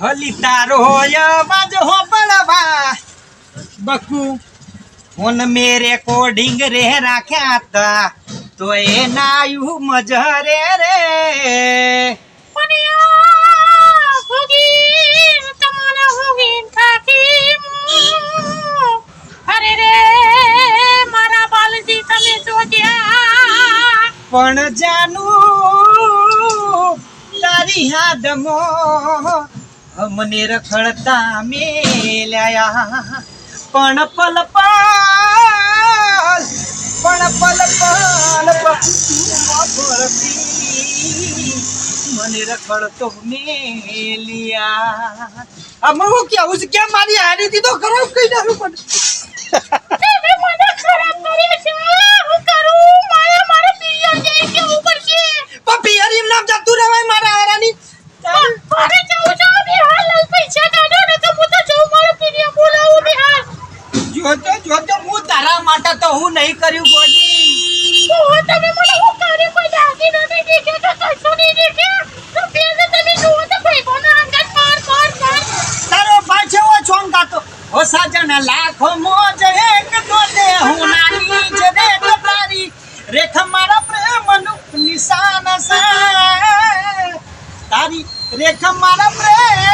હલી તારો અવાજ હોબળવા બકુ ફોન મેરે કોડિંગ રે રાખ્યા તા તો એ નાયું મજરે રે. પણ જાનું તારી યાદમો મને રખડતા મેલ્યા. પણ પલ પાલ, પણ પલ પાલ મને રખડતો મેલ્યા. હું કેવું છે? કેમ મારી હારી તો ખરાબ કઈ નાખ્યું પણ તમે મને ખરાબ કર્યો છે હું કરું મારા મારા પિયર જઈ કેવું પડશે પપ્પી હરીમ નામ જતું રહેવાય મારા હારાની હવે જાઉં છું બિહાર લઈ પૈસા કાઢો ને તો હું તો જઉં મારા પિયર બોલાવું બિહાર જોતો જોતો હું તારા તો હું નહીં કર્યું ગોડી. તો તમે મને હું કર્યું? કોઈ દાગી નથી દેખ્યો તો કશું નહીં દેખ્યા તો પેલે તમે જુઓ તો ભાઈઓના અંગત માર માર માર. તારો પાછો છોંગ ગાતો ઓ સાજન લાખો મોજ એક હું નાની છે રે તારી રેખ મારા પ્રેમનું નિશાન તારી રેખ મારા પ્રેમનું